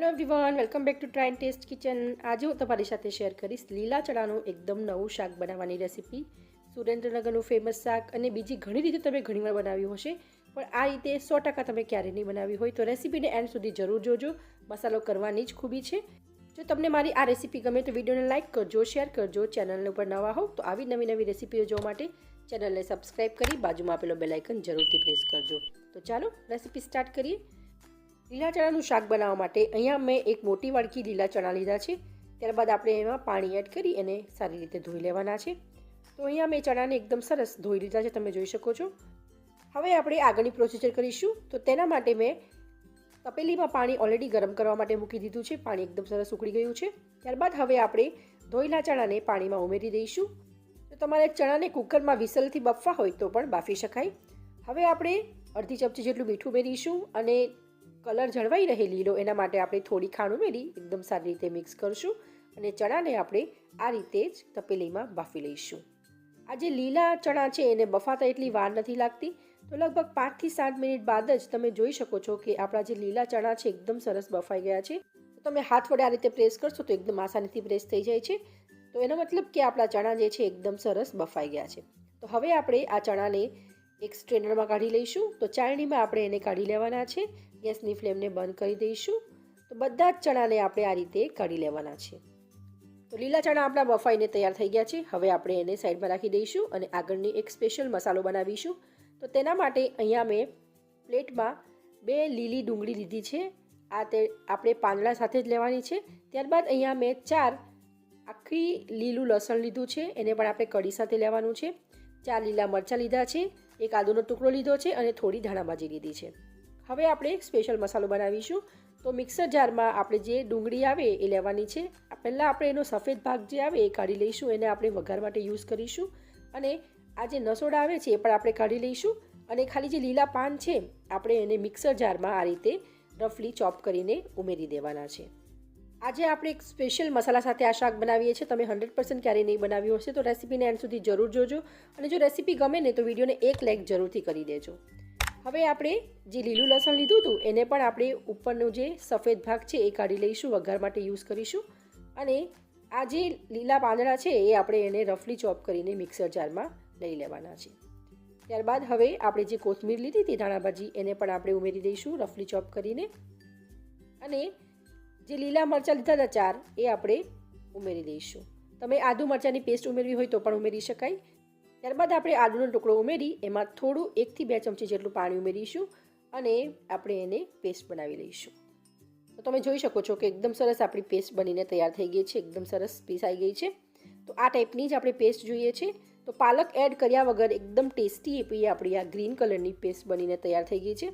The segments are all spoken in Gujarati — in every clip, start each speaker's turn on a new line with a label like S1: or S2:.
S1: Hello everyone welcome back to try and taste kitchen આજે હું તમારી સાથે શેર કરીશ લીલા ચણાનું એકદમ નવું શાક બનાવવાની રેસીપી સુરેન્દ્રનગરનું ફેમસ શાક અને બીજી ઘણી રીતે તમે ઘણીવાર બનાવ્યું હશે, પણ આ રીતે સો ટકા તમે ક્યારેય નહીં બનાવી હોય તો રેસીપીને એન્ડ સુધી જરૂર જોજો. મસાલો કરવાની જ ખૂબી છે. જો તમને મારી આ રેસીપી ગમે તો વિડીયોને લાઇક કરજો શેર કરજો ચેનલ ઉપર નવા હોવ તો આવી નવી નવી રેસીપીઓ જોવા માટે ચેનલને સબસ્ક્રાઈબ કરી બાજુમાં આપેલો બેલાઇકન જરૂરથી પ્રેસ કરજો. તો ચાલો રેસીપી સ્ટાર્ટ કરીએ. લીલા ચણાનું શાક બનાવવા માટે અહીંયા મેં એક મોટી વાડકી લીલા ચણા લીધા છે. ત્યારબાદ આપણે એમાં પાણી એડ કરી એને સારી રીતે ધોઈ લેવાના છે. તો અહીંયા મેં ચણાને એકદમ સરસ ધોઈ લીધા છે, તમે જોઈ શકો છો. હવે આપણે આગળની પ્રોસિજર કરીશું. તો તેના માટે મેં તપેલીમાં પાણી ઓલરેડી ગરમ કરવા માટે મૂકી દીધું છે. પાણી એકદમ સરસ ઉકળી ગયું છે. ત્યારબાદ હવે આપણે ધોયેલા ચણાને પાણીમાં ઉમેરી દઈશું. તો તમારે ચણાને કુકરમાં વિસલથી બફવા હોય તો પણ બાફી શકાય. હવે આપણે અડધી ચમચી જેટલું મીઠું ઉમેરીશું અને કલર જળવાઈ રહે લીલો, એના માટે આપણે થોડી ખાંડ ઉમેરી એકદમ સારી રીતે મિક્સ કરશું અને ચણાને આપણે આ રીતે જ તપેલીમાં બાફી લઈશું. આ જે લીલા ચણા છે, એને બફાતા એટલી વાર નથી લાગતી, તો લગભગ પાંચથી સાત મિનિટ બાદ જ તમે જોઈ શકો છો કે આપણા જે લીલા ચણા છે, એકદમ સરસ બફાઈ ગયા છે. તો તમે હાથ વડે આ રીતે પ્રેસ કરશો તો એકદમ આસાનીથી પ્રેસ થઈ જાય છે. તો એનો મતલબ કે આપણા ચણા જે છે, એકદમ સરસ બફાઈ ગયા છે. તો હવે આપણે આ ચણાને એક સ્ટ્રેનરમાં કાઢી લઈશું. તો ચાળણીમાં આપણે એને કાઢી લેવાના છે. ગેસની ફ્લેમને બંધ કરી દઈશું. તો બધા જ ચણાને આપણે આ રીતે કાઢી લેવાના છે. તો લીલા ચણા આપણા બફાઈને તૈયાર થઈ ગયા છે. હવે આપણે એને સાઈડમાં રાખી દઈશું અને આગળની એક સ્પેશિયલ મસાલો બનાવીશું. તો તેના માટે અહીંયા મેં પ્લેટમાં બે લીલી ડુંગળી લીધી છે. આ તે આપણે પાંદડા સાથે જ લેવાની છે. ત્યારબાદ અહીંયા મેં ચાર આખી લીલું લસણ લીધું છે. એને પણ આપણે કઢી સાથે લેવાનું છે. ચાર લીલા મરચાં લીધા છે. એક આદુનો ટુકડો લીધો છે અને થોડી ધાણાભાજી લીધી છે. હવે આપણે એક સ્પેશિયલ મસાલો બનાવીશું. તો મિક્સર જારમાં આપણે જે ડુંગળી આવે એ લેવાની છે. પહેલાં આપણે એનો સફેદ ભાગ જે આવે એ કાઢી લઈશું, એને આપણે વઘાર માટે યુઝ કરીશું. અને આ જે નસોડા આવે છે એ પણ આપણે કાઢી લઈશું. અને ખાલી જે લીલા પાન છે, આપણે એને મિક્સર જારમાં આ રીતે રફલી ચોપ કરીને ઉમેરી દેવાના છે. આજે આપણે એક સ્પેશિયલ મસાલા સાથે આ શાક બનાવીએ છીએ. તમે હંડ્રેડ પર્સન્ટ ક્યારેય નહીં બનાવ્યું હશે તો રેસીપીને એન્ડ સુધી જરૂર જોજો. અને જો રેસીપી ગમે ને તો વિડીયોને એક લાઇક જરૂરથી કરી દેજો. હવે આપણે જે લીલું લસણ લીધું હતું, એને પણ આપણે ઉપરનો જે સફેદ ભાગ છે એ કાઢી લઈશું, વઘાર માટે યુઝ કરીશું. અને આ જે લીલા પાંદડા છે એ આપણે એને રફલી ચોપ કરીને મિક્સર જારમાં લઈ લેવાના છે. ત્યારબાદ હવે આપણે જે કોથમીર લીધી હતી ધાણાભાજી, એને પણ આપણે ઉમેરી દઈશું, રફલી ચોપ કરીને. અને જે લીલા મરચાં લીધા હતા ચાર, એ આપણે ઉમેરી દઈશું. તમે આદુ મરચાંની પેસ્ટ ઉમેરવી હોય તો પણ ઉમેરી શકાય. ત્યારબાદ આપણે આદુનો ટુકડો ઉમેરી, એમાં થોડું એકથી બે ચમચી જેટલું પાણી ઉમેરીશું અને આપણે એને પેસ્ટ બનાવી લઈશું. તો તમે જોઈ શકો છો કે એકદમ સરસ આપણી પેસ્ટ બનીને તૈયાર થઈ ગઈ છે, એકદમ સરસ પીસાઈ ગઈ છે. તો આ ટાઈપની જ આપણે પેસ્ટ જોઈએ છે. તો પાલક એડ કર્યા વગર એકદમ ટેસ્ટી એપી આપણી આ ગ્રીન કલરની પેસ્ટ બનીને તૈયાર થઈ ગઈ છે.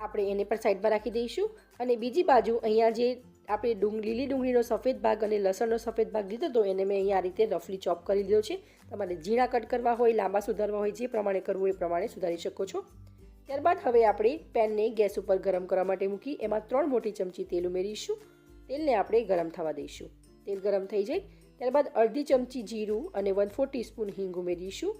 S1: આપણે એને પણ સાઈડમાં રાખી દઈશું. અને બીજી બાજુ અહીંયા જે આપણે ડુંગ, લીલી ડુંગળીનો સફેદ ભાગ અને લસણનો સફેદ ભાગ લીધો હતો એને મેં અહીંયા આ રીતે રફલી ચોપ કરી લીધો છે. તમારે ઝીણા કટ કરવા હોય, લાંબા સુધારવા હોય, જે પ્રમાણે કરવું એ પ્રમાણે સુધારી શકો છો. ત્યારબાદ હવે આપણે પેનને ગેસ ઉપર ગરમ કરવા માટે મૂકી, એમાં ત્રણ મોટી ચમચી તેલ ઉમેરીશું. તેલને આપણે ગરમ થવા દઈશું. તેલ ગરમ થઈ જાય. ત્યારબાદ અડધી ચમચી જીરું અને વન ફોર ટીસ્પૂન હિંગ ઉમેરીશું.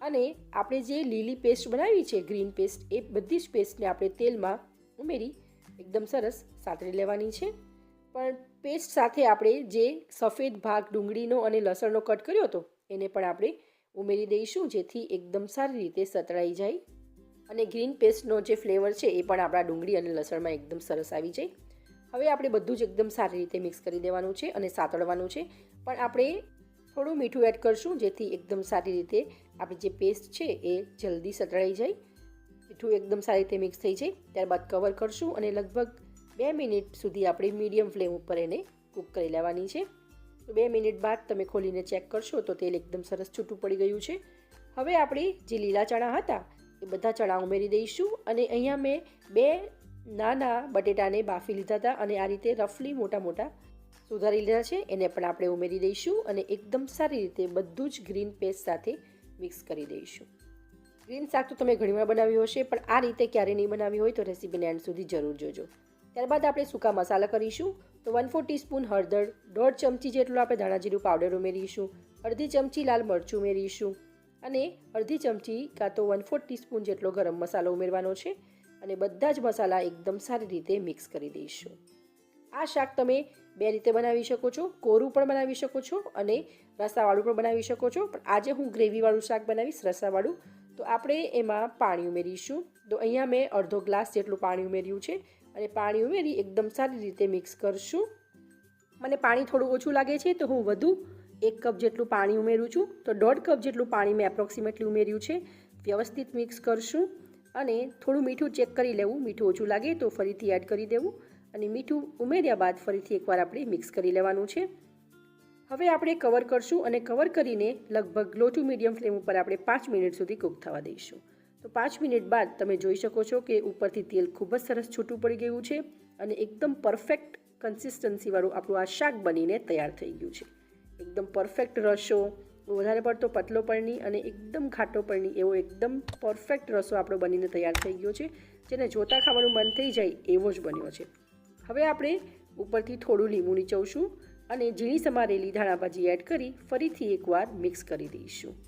S1: અને આપણે જે લીલી પેસ્ટ બનાવી છે, ગ્રીન પેસ્ટ, એ બધી જ પેસ્ટને આપણે તેલમાં ઉમેરી એકદમ સરસ સાતરી લેવાની છે. પણ પેસ્ટ સાથે આપણે જે સફેદ ભાગ ડુંગળીનો અને લસણનો કટ કર્યો હતો, એને પણ આપણે ઉમેરી દઈશું, જેથી એકદમ સારી રીતે સતળાઈ જાય. અને ગ્રીન પેસ્ટનો જે ફ્લેવર છે, એ પણ આપણા ડુંગળી અને લસણમાં એકદમ સરસ આવી જાય. હવે આપણે બધું જ એકદમ સારી રીતે મિક્સ કરી દેવાનું છે અને સાતળવાનું છે. પણ આપણે થોડું મીઠું એડ કરશું, જેથી એકદમ સારી રીતે આપણી જે પેસ્ટ છે, એ જલ્દી સતળાઈ જાય. મીઠું એકદમ સારી રીતે મિક્સ થઈ જાય. ત્યારબાદ કવર કરશું અને લગભગ બે મિનિટ સુધી આપણે મીડિયમ ફ્લેમ ઉપર એને કૂક કરી લેવાની છે. તો બે મિનિટ બાદ તમે ખોલીને ચેક કરશો તો તેલ એકદમ સરસ છૂટું પડી ગયું છે. હવે આપણે જે લીલા ચણા હતા, એ બધા ચણા ઉમેરી દઈશું અને અહીંયા મેં બે નાના બટેટાને બાફી લીધા હતા અને આ રીતે રફલી મોટા મોટા સુધારી લીધા છે. એને પણ આપણે ઉમેરી દઈશું અને એકદમ સારી રીતે બધું જ ગ્રીન પેસ્ટ સાથે મિક્સ કરી દઈશું. ગ્રીન શાક તો તમે ઘણીવાર બનાવ્યું હશે, પણ આ રીતે ક્યારેય નહીં બનાવી હોય તો રેસીપીને એન્ડ સુધી જરૂર જોજો. ત્યારબાદ આપણે સૂકા મસાલા કરીશું. તો વન ફોર ટીસ્પૂન હળદર, દોઢ ચમચી જેટલું આપણે ધાણાજીરું પાવડર ઉમેરીશું, અડધી ચમચી લાલ મરચું ઉમેરીશું અને અડધી ચમચી કાં તો વન ફોર ટીસ્પૂન જેટલો ગરમ મસાલો ઉમેરવાનો છે અને બધા જ મસાલા એકદમ સારી રીતે મિક્સ કરી દઈશું. આ શાક તમે બે રીતે બનાવી શકો છો, કોરું પણ બનાવી શકો છો અને રસાવાળું પણ બનાવી શકો છો. પણ આજે હું ગ્રેવીવાળું શાક બનાવીશ, રસાવાળું. તો આપણે એમાં પાણી ઉમેરીશું. તો અહીંયા મેં અડધો ગ્લાસ જેટલું પાણી ઉમેર્યું છે અને પાણી ઉમેરી એકદમ સારી રીતે મિક્સ કરશું. મને પાણી થોડું ઓછું લાગે છે તો હું વધુ એક કપ જેટલું પાણી ઉમેરું છું. તો દોઢ કપ જેટલું પાણી મેં એપ્રોક્સિમેટલી ઉમેર્યું છે. વ્યવસ્થિત મિક્સ કરશું અને થોડું મીઠું ચેક કરી લેવું. મીઠું ઓછું લાગે તો ફરીથી એડ કરી દેવું અને મીઠું ઉમેર્યા બાદ ફરીથી એકવાર આપણે મિક્સ કરી લેવાનું છે. હવે આપણે કવર કરશું અને કવર કરીને લગભગ લો ટુ મીડિયમ ફ્લેમ ઉપર આપણે પાંચ મિનિટ સુધી કૂક થવા દઈશું. તો પાંચ મિનિટ બાદ તમે જોઈ શકો છો કે ઉપરથી તેલ ખૂબ જ સરસ છૂટું પડી ગયું છે અને એકદમ પરફેક્ટ કન્સિસ્ટન્સીવાળું આપણું આ શાક બનીને તૈયાર થઈ ગયું છે. એકદમ પરફેક્ટ રસો, વધારે પડતો પતલો પરની અને એકદમ ઘાટો પરની એવો એકદમ પરફેક્ટ રસો આપણો બનીને તૈયાર થઈ ગયો છે, જેને જોતા ખાવાનું મન થઈ જાય એવો જ બન્યો છે. હવે આપણે ઉપરથી થોડું લીંબુ નીચવશું અને ઝીણી સમારેલી ધાણાભાજી એડ કરી ફરીથી એકવાર મિક્સ કરી દઈશું.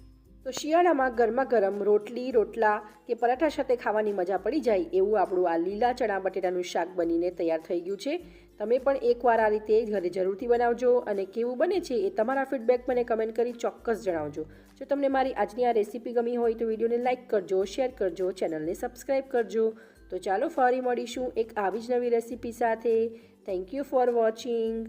S1: તો શિયાળામાં ગરમા ગરમ રોટલી, રોટલા કે પરાઠા સાથે ખાવાની મજા પડી જાય એવું આપણું આ લીલા ચણા બટેટાનું શાક બનીને તૈયાર થઈ ગયું છે. તમે પણ એકવાર આ રીતે ઘરે જરૂરથી બનાવજો અને કેવું બને છે એ તમારા ફીડબેક મને કમેન્ટ કરી ચોક્કસ જણાવજો. જો તમને મારી આજની આ રેસીપી ગમી હોય તો વિડીયોને લાઇક કરજો શેર કરજો ચેનલને સબસ્ક્રાઈબ કરજો. તો ચાલો ફરી મળીશું એક આવી જ નવી રેસીપી સાથે. Thank you for watching